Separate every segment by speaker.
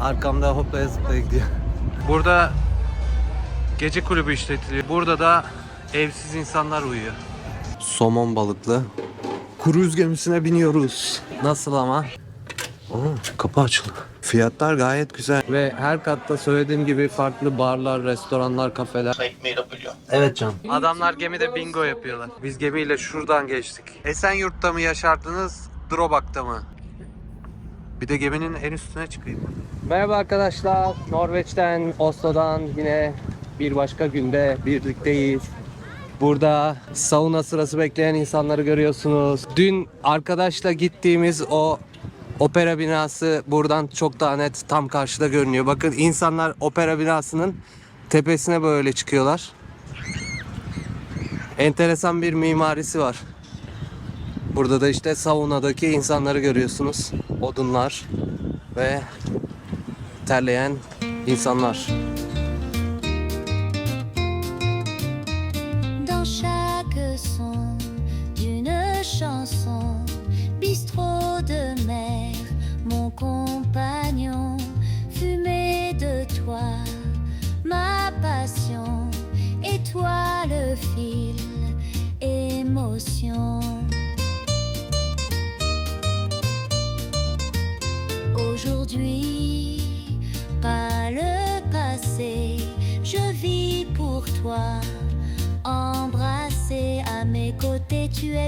Speaker 1: Arkamda hoplaya zıplaya gidiyor. Burada gece kulübü işletiliyor. Burada da evsiz insanlar uyuyor. Somon balıklı. Kruz gemisine biniyoruz. Nasıl ama? Oo, kapı açıldı. Fiyatlar gayet güzel. Ve her katta söylediğim gibi farklı barlar, restoranlar, kafeler. Evet can. Adamlar gemide bingo yapıyorlar. Biz gemiyle şuradan geçtik. Esenyurt'ta mı yaşardınız, Drobak'ta mı? Bir de geminin en üstüne çıkayım. Merhaba arkadaşlar. Norveç'ten, Oslo'dan yine bir başka günde birlikteyiz. Burada sauna sırası bekleyen insanları görüyorsunuz. Dün arkadaşla gittiğimiz o opera binası buradan çok daha net tam karşıda görünüyor. Bakın insanlar opera binasının tepesine böyle çıkıyorlar. Enteresan bir mimarisi var. Burada da işte saunadaki insanları görüyorsunuz. Odunlar ve terleyen insanlar.
Speaker 2: Dans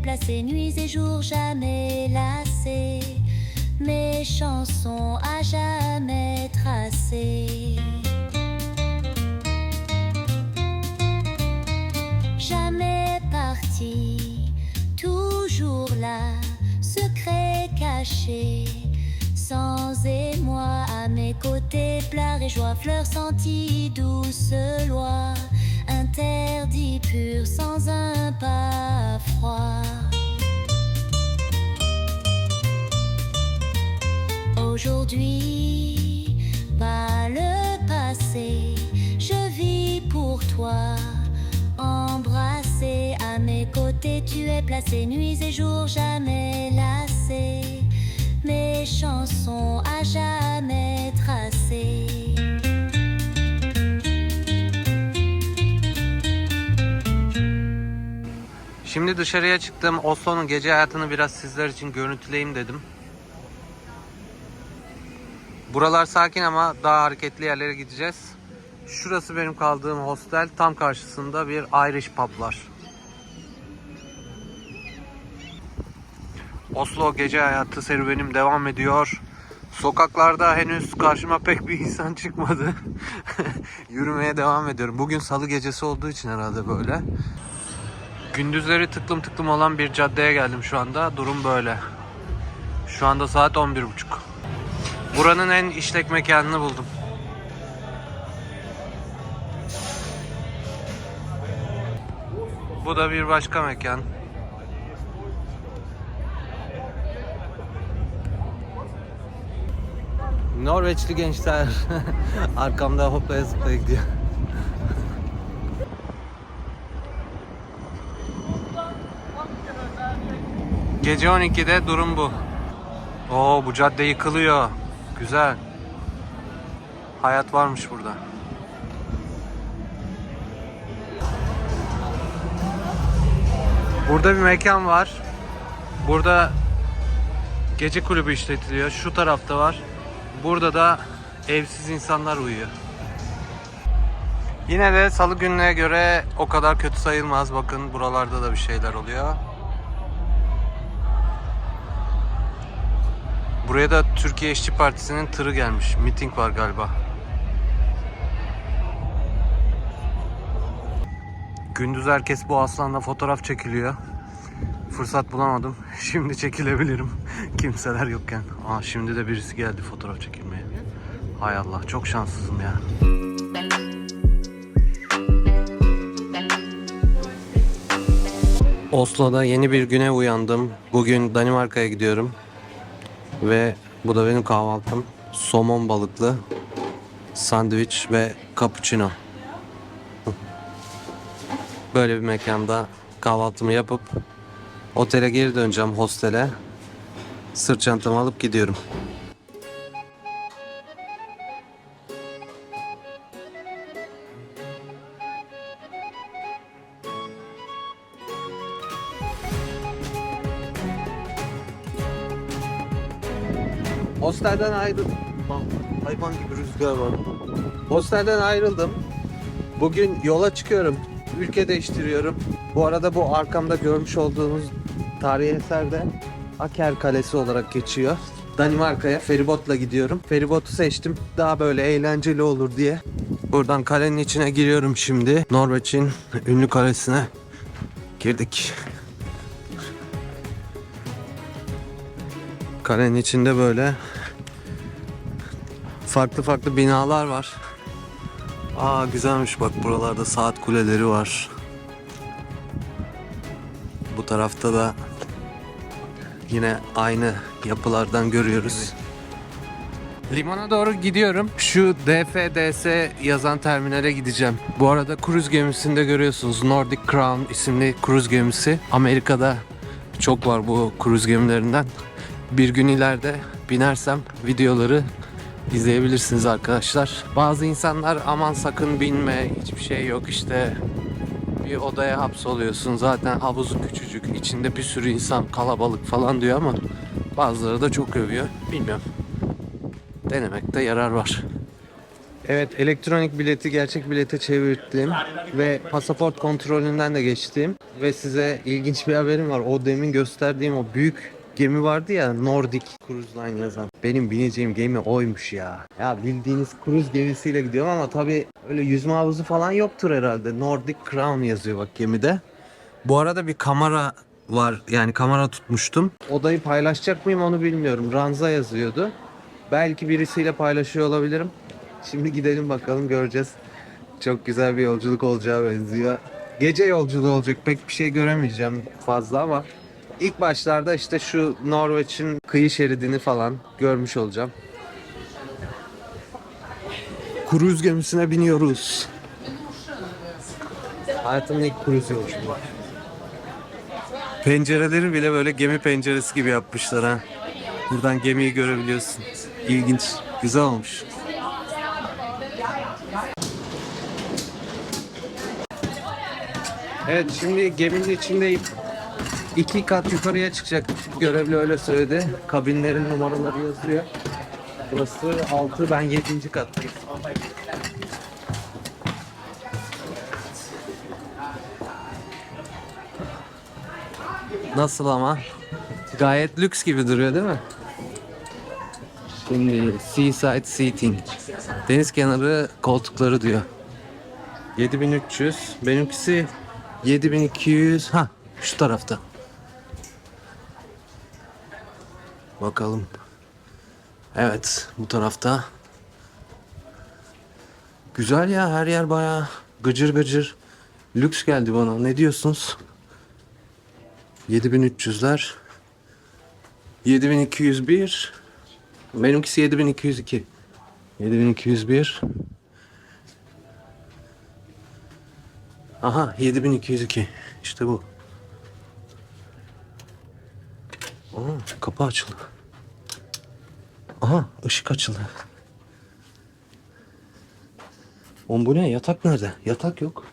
Speaker 2: côtés, tu es placé nuits et jours, jamais lassé. Mes chansons à jamais tracées. Jamais parti, toujours là, secret caché. Sans émoi à mes côtés, pleurs et joie, fleurs senties, douce loi. Interdit sans un pas froid. Aujourd'hui, pas le passé, je vis pour toi. Embrassé à mes côtés, tu es placé nuits et jours, jamais lassé. Mes chansons à jamais tracées.
Speaker 1: Şimdi dışarıya çıktım. Oslo'nun gece hayatını biraz sizler için görüntüleyeyim dedim. Buralar sakin ama daha hareketli yerlere gideceğiz. Şurası benim kaldığım hostel. Tam karşısında bir Irish pub var. Oslo gece hayatı serüvenim devam ediyor. Sokaklarda henüz karşıma pek bir insan çıkmadı. Yürümeye devam ediyorum. Bugün salı gecesi olduğu için herhalde böyle. Gündüzleri tıklım tıklım olan bir caddeye geldim şu anda. Durum böyle. Şu anda saat 11.30. Buranın en işlek mekanını buldum. Bu da bir başka mekan. Norveçli gençler arkamda hoplaya zıplaya gidiyor. Gece 12'de durum bu. Oo bu cadde yıkılıyor. Güzel. Hayat varmış burada. Burada bir mekan var. Burada gece kulübü işletiliyor. Şu tarafta var. Burada da evsiz insanlar uyuyor. Yine de salı gününe göre o kadar kötü sayılmaz. Bakın buralarda da bir şeyler oluyor. Buraya da Türkiye İşçi Partisi'nin tırı gelmiş. Miting var galiba. Gündüz herkes bu aslanla fotoğraf çekiliyor. Fırsat bulamadım. Şimdi çekilebilirim. Kimseler yokken. Aa şimdi de birisi geldi fotoğraf çekilmeye. Hay Allah çok şanssızım ya. Oslo'da yeni bir güne uyandım. Bugün Danimarka'ya gidiyorum. Ve bu da benim kahvaltım. Somon balıklı sandviç ve cappuccino. Böyle bir mekanda kahvaltımı yapıp otele geri döneceğim hostele. Sırt çantamı alıp gidiyorum. Hostelden ayrıldım. Hayvan gibi rüzgar var. Hostelden ayrıldım. Bugün yola çıkıyorum. Ülke değiştiriyorum. Bu arada bu arkamda görmüş olduğunuz tarihi eser de Aker Kalesi olarak geçiyor. Danimarka'ya feribotla gidiyorum. Feribotu seçtim. Daha böyle eğlenceli olur diye. Buradan kalenin içine giriyorum şimdi. Norveç'in ünlü kalesine girdik. Kalenin içinde böyle farklı farklı binalar var. Aa güzelmiş bak buralarda saat kuleleri var. Bu tarafta da yine aynı yapılardan görüyoruz. Limana doğru gidiyorum. Şu DFDS yazan terminale gideceğim. Bu arada kruz gemisinde görüyorsunuz Nordic Crown isimli kruz gemisi. Amerika'da çok var bu kruz gemilerinden. Bir gün ileride binersem videoları izleyebilirsiniz arkadaşlar. Bazı insanlar aman sakın binme hiçbir şey yok işte bir odaya hapsoluyorsun zaten havuzu küçücük içinde bir sürü insan kalabalık falan diyor ama bazıları da çok övüyor bilmiyorum denemekte yarar var. Evet elektronik bileti gerçek bilete çevirdim ve pasaport kontrolünden de geçtim ve size ilginç bir haberim var. O demin gösterdiğim o büyük gemi vardı ya Nordic Cruise Line yazan. Benim bineceğim gemi oymuş ya. Ya bildiğiniz kruz gemisiyle gidiyorum ama tabi öyle yüzme havuzu falan yoktur herhalde. Nordic Crown yazıyor bak gemide. Bu arada bir kamera var yani kamera tutmuştum. Odayı paylaşacak mıyım onu bilmiyorum. Ranza yazıyordu. Belki birisiyle paylaşıyor olabilirim. Şimdi gidelim bakalım göreceğiz. Çok güzel bir yolculuk olacağı benziyor. Gece yolculuğu olacak. Pek bir şey göremeyeceğim fazla ama ilk başlarda işte şu Norveç'in kıyı şeridini falan görmüş olacağım. Kruz gemisine biniyoruz. Hayatımın ilk kruz yolculuğu. Pencereleri bile böyle gemi penceresi gibi yapmışlar ha. Buradan gemiyi görebiliyorsun. İlginç. Güzel olmuş. Evet şimdi geminin içindeyim. İki kat yukarıya çıkacak. Görevli öyle söyledi. Kabinlerin numaraları yazıyor. Burası 6 ben 7. kattayım. Nasıl ama? Gayet lüks gibi duruyor değil mi? Şimdi seaside seating. Deniz kenarı koltukları diyor. 7300. Benimkisi 7200. Ha şu tarafta. Bakalım. Evet bu tarafta. Güzel ya her yer baya gıcır gıcır. Lüks geldi bana. Ne diyorsunuz? 7300'ler. 7201. Benimkisi 7202. 7201. Aha 7202. İşte bu. Aa, kapı açıldı. Aha ışık açıldı. Oğlum bu ne? Yatak nerede? Yatak yok.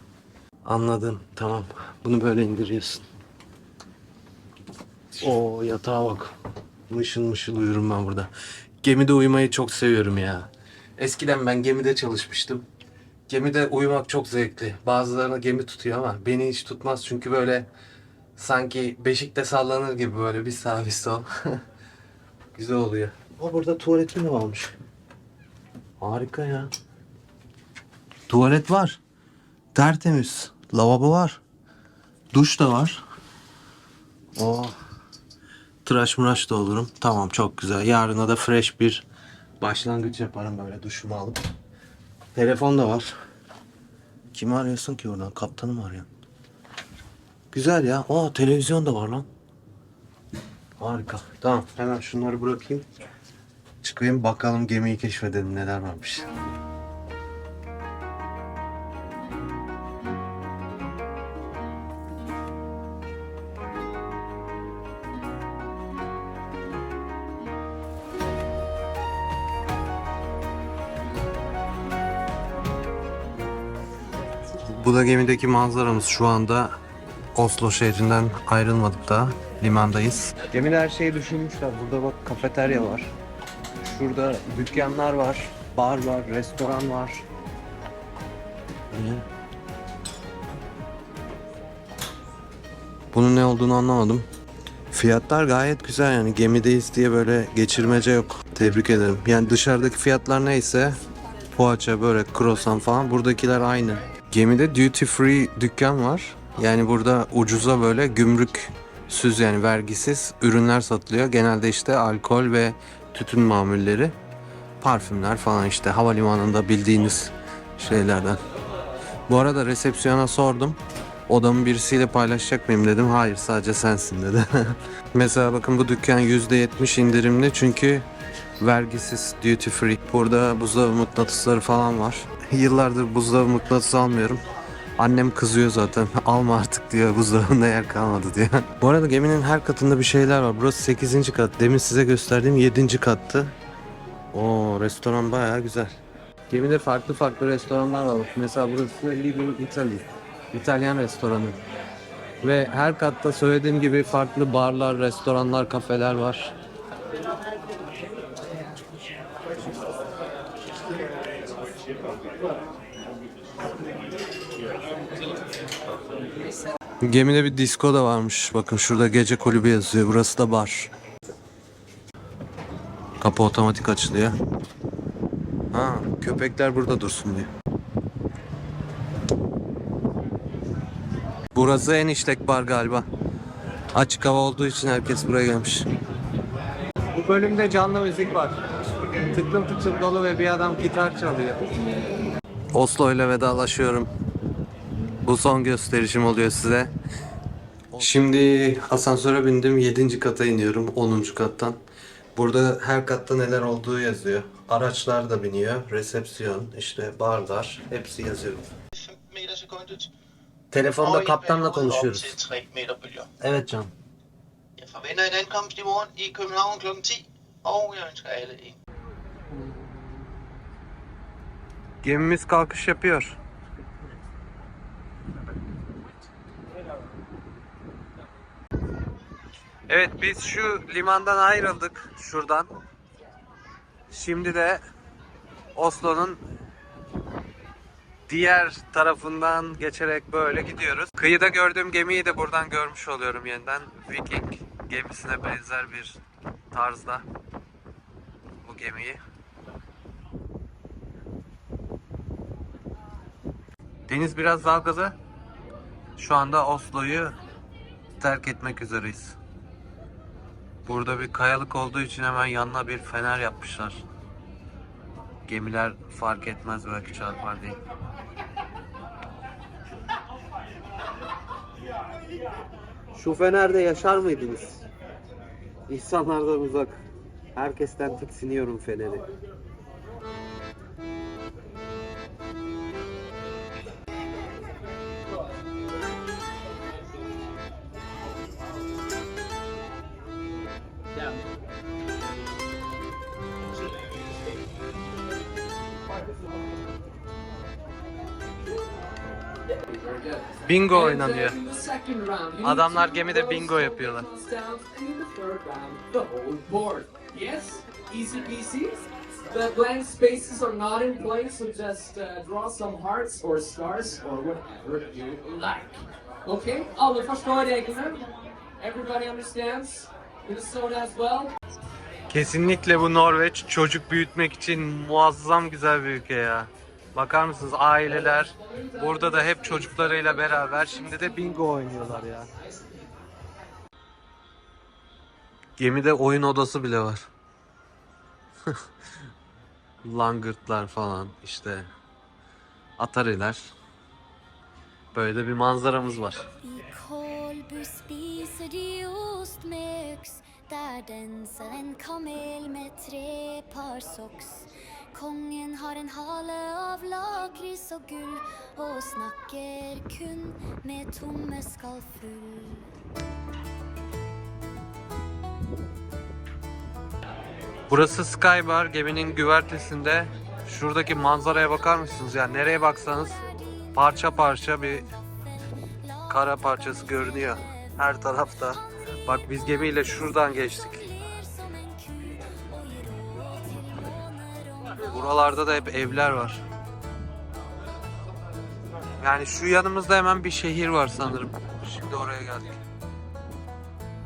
Speaker 1: Anladım. Tamam. Bunu böyle indiriyorsun. O yatağa bak. Mışıl mışıl uyurum ben burada. Gemide uyumayı çok seviyorum ya. Eskiden ben gemide çalışmıştım. Gemide uyumak çok zevkli. Bazılarına gemi tutuyor ama beni hiç tutmaz çünkü böyle sanki beşikte sallanır gibi böyle bir sağ bir sol. Güzel oluyor. O burada tuvaleti mi varmış? Harika ya. Tuvalet var. Tertemiz. Lavabo var. Duş da var. Oh. Tıraş mıraş da olurum. Tamam çok güzel. Yarına da fresh bir başlangıç yaparım böyle duşumu alıp. Telefon da var. Kimi arıyorsun ki oradan? Kaptanı mı arıyorsun? Güzel ya. Aa televizyon da var lan. Harika. Tamam hemen şunları bırakayım. Çıkayım bakalım gemiyi keşfedelim neler varmış. Bu da gemideki manzaramız şu anda Oslo şehrinden ayrılmadık daha. Limandayız. Gemide her şeyi düşünmüşler. Burada bak kafeterya var. Şurada dükkanlar var, bar var, restoran var. Bunun ne olduğunu anlamadım. Fiyatlar gayet güzel yani gemideyiz diye böyle geçirmece yok. Tebrik ederim. Yani dışarıdaki fiyatlar neyse poğaça, börek, croissant falan buradakiler aynı. Gemide duty free dükkan var. Yani burada ucuza böyle gümrüksüz yani vergisiz ürünler satılıyor. Genelde işte alkol ve tütün mamulleri, parfümler falan işte havalimanında bildiğiniz şeylerden. Bu arada resepsiyona sordum. Odamı birisiyle paylaşacak mıyım dedim. Hayır sadece sensin dedi. Mesela bakın bu dükkan %70 indirimli çünkü vergisiz duty free. Burada buzdolabı mıknatısları falan var. Yıllardır buzdolabı mıknatısı almıyorum. Annem kızıyor zaten. Alma artık diyor buzdolabında yer kalmadı diyor. Bu arada geminin her katında bir şeyler var. Burası 8. kat. Demin size gösterdiğim 7. kattı. Oo restoran bayağı güzel. Gemide farklı farklı restoranlar var. Mesela burası Little Italy. İtalyan restoranı. Ve her katta söylediğim gibi farklı barlar, restoranlar, kafeler var. Gemide bir disco da varmış. Bakın şurada gece kulübü yazıyor. Burası da bar. Kapı otomatik açılıyor. Ha, köpekler burada dursun diye. Burası en işlek bar galiba. Açık hava olduğu için herkes buraya gelmiş. Bu bölümde canlı müzik var. Tıklım tıklım dolu ve bir adam gitar çalıyor. Oslo ile vedalaşıyorum. Bu son gösterişim oluyor size. Şimdi asansöre bindim. 7. kata iniyorum. 10. kattan. Burada her katta neler olduğu yazıyor. Araçlar da biniyor. Resepsiyon, işte barlar. Hepsi yazıyor.
Speaker 3: 5 meter sekundet.
Speaker 1: Telefonda kaptanla konuşuyoruz.
Speaker 3: til 3 meter bølger.
Speaker 1: Evet can.
Speaker 3: Jeg forventer en ankomst i morgen i København kl. 10, og jeg ønsker alle en
Speaker 1: Gemimiz kalkış yapıyor. Evet biz şu limandan ayrıldık şuradan. Şimdi de Oslo'nun diğer tarafından geçerek böyle gidiyoruz. Kıyıda gördüğüm gemiyi de buradan görmüş oluyorum yeniden. Viking gemisine benzer bir tarzda bu gemiyi. Deniz biraz dalgalı. Şu anda Oslo'yu terk etmek üzereyiz. Burada bir kayalık olduğu için hemen yanına bir fener yapmışlar. Gemiler fark etmez belki çarpar diye. Şu fenerde yaşar mıydınız? İnsanlardan uzak. Herkesten tiksiniyorum feneri. Bingo oynanıyor. Adamlar gemide bingo yapıyorlar.
Speaker 4: The blank spaces are not in place, so just uh, draw some hearts or stars or whatever you like. Okay, alla förstår reglerna? Everybody understands? Minnesota as well?
Speaker 1: Kesinlikle bu Norveç çocuk büyütmek için muazzam güzel bir ülke ya. Bakar mısınız aileler burada da hep çocuklarıyla beraber şimdi de bingo oynuyorlar ya. Gemide oyun odası bile var. Langırtlar falan işte Atari'ler. Böyle bir manzaramız var.
Speaker 2: Kongen har en hale av lakris og gull, og snakker kun med tomme skall full.
Speaker 1: Burası Sky Bar geminin güvertesinde. Şuradaki manzaraya bakar mısınız ya? Nereye baksanız parça parça bir kara parçası görünüyor. Her tarafta. Bak biz gemiyle şuradan geçtik. Buralarda da hep evler var. Yani şu yanımızda hemen bir şehir var sanırım. Şimdi oraya geldik.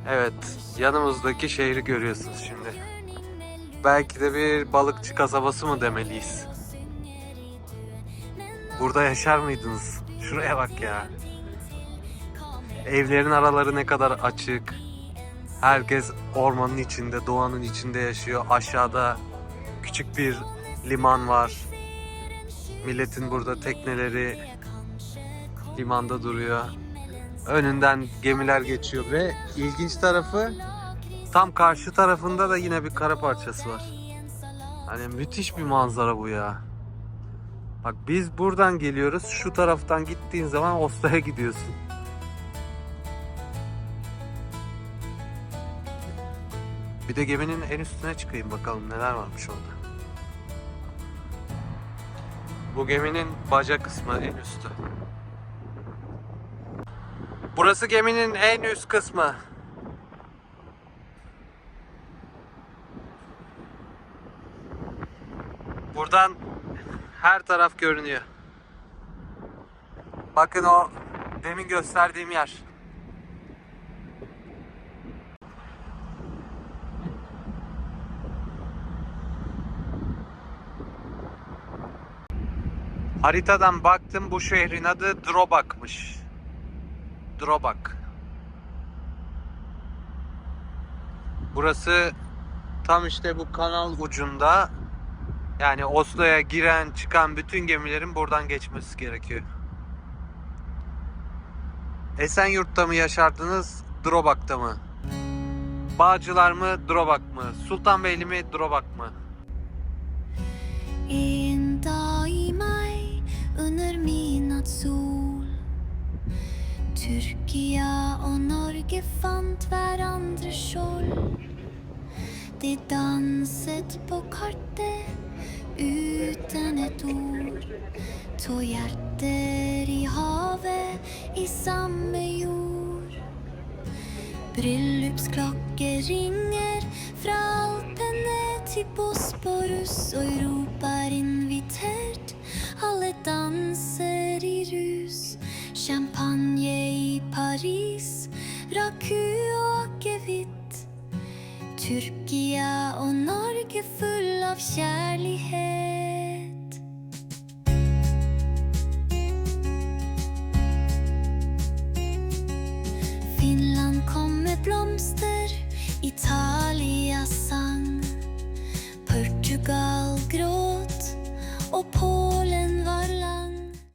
Speaker 1: Evet, yanımızdaki şehri görüyorsunuz şimdi. Belki de bir balıkçı kasabası mı demeliyiz? Burada yaşar mıydınız? Şuraya bak ya. Evlerin araları ne kadar açık. Herkes ormanın içinde, doğanın içinde yaşıyor. Aşağıda küçük bir liman var. Milletin burada tekneleri limanda duruyor. Önünden gemiler geçiyor ve ilginç tarafı tam karşı tarafında da yine bir kara parçası var. Hani müthiş bir manzara bu ya. Bak biz buradan geliyoruz. Şu taraftan gittiğin zaman Oslo'ya gidiyorsun. Bir de geminin en üstüne çıkayım bakalım neler varmış orada. Bu geminin baca kısmı en üstü. Burası geminin en üst kısmı. Buradan her taraf görünüyor. Bakın o demin gösterdiğim yer. Haritadan baktım bu şehrin adı Drobak'mış. Drobak. Burası tam işte bu kanal ucunda. Yani Oslo'ya giren çıkan bütün gemilerin buradan geçmesi gerekiyor. Esenyurt'ta mı yaşardınız, Drobak'ta mı? Bağcılar mı, Drobak mı? Sultanbeyli mi, Drobak mı?
Speaker 2: En dag i maj under midnattssol Tyrkia og Norge fant hverandre skjold De danset på kartet uten et ord To hjerter i havet, i samme jord Bryllupsklokker ringer fra Alpene til Bosporus, og Europa er Paris, Raku og akevitt. Tyrkia og Norge full av kjærlighet.